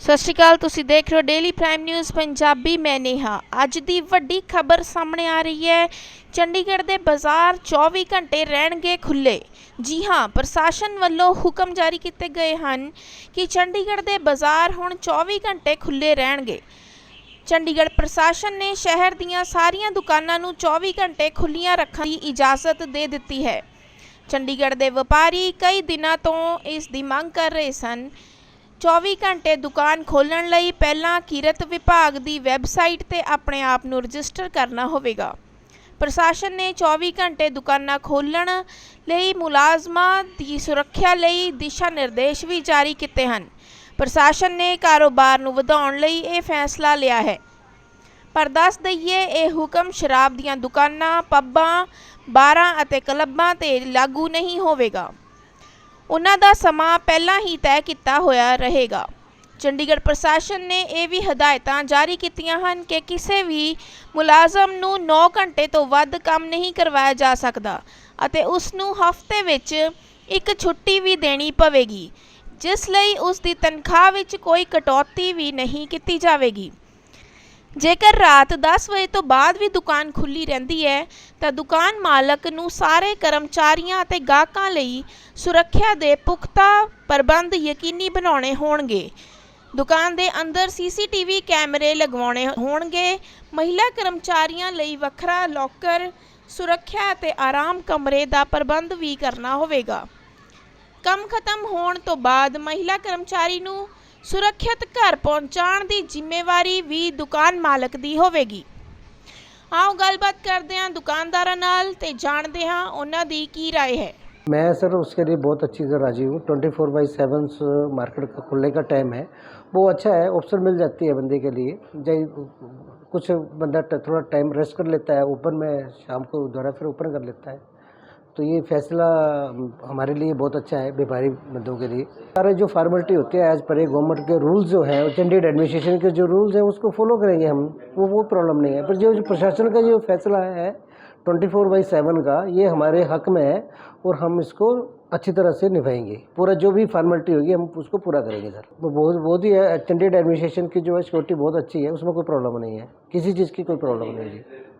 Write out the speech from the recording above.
ਸਤਿ ਸ਼੍ਰੀ ਅਕਾਲ, ਤੁਸੀਂ ਦੇਖ ਰਹੇ ਹੋ ਡੇਲੀ ਪ੍ਰਾਈਮ ਨਿਊਜ਼ ਪੰਜਾਬੀ, ਮੈਂ ਨੇਹਾ। ਅੱਜ ਦੀ ਵੱਡੀ ਖਬਰ ਸਾਹਮਣੇ ਆ ਰਹੀ ਹੈ। ਚੰਡੀਗੜ੍ਹ ਦੇ ਬਾਜ਼ਾਰ 24 ਘੰਟੇ ਰਹਿਣਗੇ ਖੁੱਲੇ ਜੀ ਹਾਂ, ਪ੍ਰਸ਼ਾਸਨ ਵੱਲੋਂ ਹੁਕਮ ਜਾਰੀ ਕੀਤੇ ਗਏ ਹਨ ਕਿ ਚੰਡੀਗੜ੍ਹ ਦੇ ਬਾਜ਼ਾਰ ਹੁਣ 24 ਘੰਟੇ ਖੁੱਲੇ ਰਹਿਣਗੇ। ਚੰਡੀਗੜ੍ਹ ਪ੍ਰਸ਼ਾਸਨ ਨੇ ਸ਼ਹਿਰ ਦੀਆਂ ਸਾਰੀਆਂ ਦੁਕਾਨਾਂ ਨੂੰ 24 ਘੰਟੇ ਖੁੱਲੀਆਂ ਰੱਖਣ ਦੀ ਇਜਾਜ਼ਤ ਦੇ ਦਿੱਤੀ ਹੈ। ਚੰਡੀਗੜ੍ਹ ਦੇ ਵਪਾਰੀ ਕਈ ਦਿਨਾਂ ਤੋਂ ਇਸ ਦੀ ਮੰਗ ਕਰ ਰਹੇ ਸਨ। 24 ਘੰਟੇ ਦੁਕਾਨ ਖੋਲ੍ਹਣ ਲਈ ਪਹਿਲਾਂ ਕਿਰਤ ਵਿਭਾਗ ਦੀ ਵੈਬਸਾਈਟ ਤੇ ਆਪਣੇ ਆਪ ਨੂੰ ਰਜਿਸਟਰ ਕਰਨਾ ਹੋਵੇਗਾ। ਪ੍ਰਸ਼ਾਸਨ ਨੇ 24 ਘੰਟੇ ਦੁਕਾਨਾਂ ਖੋਲ੍ਹਣ ਲਈ ਮੁਲਾਜ਼ਮਾਂ ਦੀ ਸੁਰੱਖਿਆ ਲਈ ਦਿਸ਼ਾ ਨਿਰਦੇਸ਼ ਵੀ ਜਾਰੀ ਕੀਤੇ ਹਨ। ਪ੍ਰਸ਼ਾਸਨ ਨੇ ਕਾਰੋਬਾਰ ਨੂੰ ਵਧਾਉਣ ਲਈ ਇਹ ਫੈਸਲਾ ਲਿਆ ਹੈ। ਪਰ ਦੱਸ ਦਈਏ, ਇਹ ਹੁਕਮ ਸ਼ਰਾਬ ਦੀਆਂ ਦੁਕਾਨਾਂ, ਪੱਬਾਂ, ਬਾਰਾਂ ਅਤੇ ਕਲੱਬਾਂ ਤੇ ਲਾਗੂ ਨਹੀਂ ਹੋਵੇਗਾ। ਉਹਨਾਂ ਦਾ ਸਮਾਂ ਪਹਿਲਾਂ ਹੀ ਤੈਅ ਕੀਤਾ ਹੋਇਆ ਰਹੇਗਾ। ਚੰਡੀਗੜ੍ਹ ਪ੍ਰਸ਼ਾਸਨ ਨੇ ਇਹ ਵੀ ਹਦਾਇਤਾਂ ਜਾਰੀ ਕੀਤੀਆਂ ਹਨ ਕਿ ਕਿਸੇ ਵੀ ਮੁਲਾਜ਼ਮ ਨੂੰ 9 ਘੰਟੇ ਤੋਂ ਵੱਧ ਕੰਮ ਨਹੀਂ ਕਰਵਾਇਆ ਜਾ ਸਕਦਾ ਅਤੇ ਉਸ ਨੂੰ ਹਫ਼ਤੇ ਵਿੱਚ ਇੱਕ ਛੁੱਟੀ ਵੀ ਦੇਣੀ ਪਵੇਗੀ, ਜਿਸ ਲਈ ਉਸ ਦੀ ਤਨਖਾਹ ਵਿੱਚ ਕੋਈ ਕਟੌਤੀ ਵੀ ਨਹੀਂ ਕੀਤੀ ਜਾਵੇਗੀ। ਜੇਕਰ ਰਾਤ 10 ਵਜੇ ਤੋਂ ਬਾਅਦ ਵੀ ਦੁਕਾਨ ਖੁੱਲੀ ਰਹਿੰਦੀ ਹੈ, ਤਾਂ ਦੁਕਾਨ ਮਾਲਕ ਨੂੰ ਸਾਰੇ ਕਰਮਚਾਰੀਆਂ ਅਤੇ ਗਾਹਕਾਂ ਲਈ ਸੁਰੱਖਿਆ ਦੇ ਪੁਖਤਾ ਪ੍ਰਬੰਧ ਯਕੀਨੀ ਬਣਾਉਣੇ ਹੋਣਗੇ। ਦੁਕਾਨ ਦੇ ਅੰਦਰ ਸੀਸੀਟੀਵੀ ਕੈਮਰੇ ਲਗਵਾਉਣੇ ਹੋਣਗੇ। ਮਹਿਲਾ ਕਰਮਚਾਰੀਆਂ ਲਈ ਵੱਖਰਾ ਲੋਕਰ, ਸੁਰੱਖਿਆ ਅਤੇ ਆਰਾਮ ਕਮਰੇ ਦਾ ਪ੍ਰਬੰਧ ਵੀ ਕਰਨਾ ਹੋਵੇਗਾ। ਕੰਮ ਖਤਮ ਹੋਣ ਤੋਂ ਬਾਅਦ ਮਹਿਲਾ ਕਰਮਚਾਰੀ ਨੂੰ ਸੁਰੱਖਿਅਤ ਘਰ ਪਹੁੰਚਾਉਣ ਦੀ ਜ਼ਿੰਮੇਵਾਰੀ ਵੀ ਦੁਕਾਨ ਮਾਲਕ ਦੀ ਹੋਵੇਗੀ ਆਓ ਗੱਲਬਾਤ ਕਰਦੇ ਹਾਂ ਦੁਕਾਨਦਾਰਾਂ ਨਾਲ ਤੇ ਜਾਣਦੇ ਹਾਂ ਉਹਨਾਂ ਦੀ ਕੀ رائے ਹੈ मैं सर उसके लिए बहुत अच्छी तरह राजी हूँ twenty four by seven market का खुलने का टाइम है वो अच्छा है ऑप्शन मिल जाती है बंदे के लिए जैसे कुछ बंदा ट- थोड़ा टाइम रेस्ट कर लेता है ओपन में शाम को दोबारा फिर ओपन कर लेता है तो ये फैसला हमारे लिए बहुत अच्छा है, व्यापारी बंदों के लिए। सारे जो फॉर्मेलिटी होती है एज पर गवर्नमेंट के रूल्स जो हैं चंडीगढ़ एडमिनिस्ट्रेशन के जो रूल्स हैं, उसको फॉलो करेंगे हम, वो वो प्रॉब्लम नहीं है। पर जो प्रशासन का जो फैसला है ट्वेंटी फोर बाई सेवन का, ये हमारे हक में है, और हम इसको अच्छी तरह से निभाएँगे। पूरा जो भी फॉर्मेलिटी होगी, हम उसको पूरा करेंगे, सर। वो बहुत बहुत ही चंडीगढ़ एडमिनिस्ट्रेशन की जो है सिक्योरिटी बहुत अच्छी है, उसमें कोई प्रॉब्लम नहीं है। किसी चीज़ की कोई प्रॉब्लम नहीं है।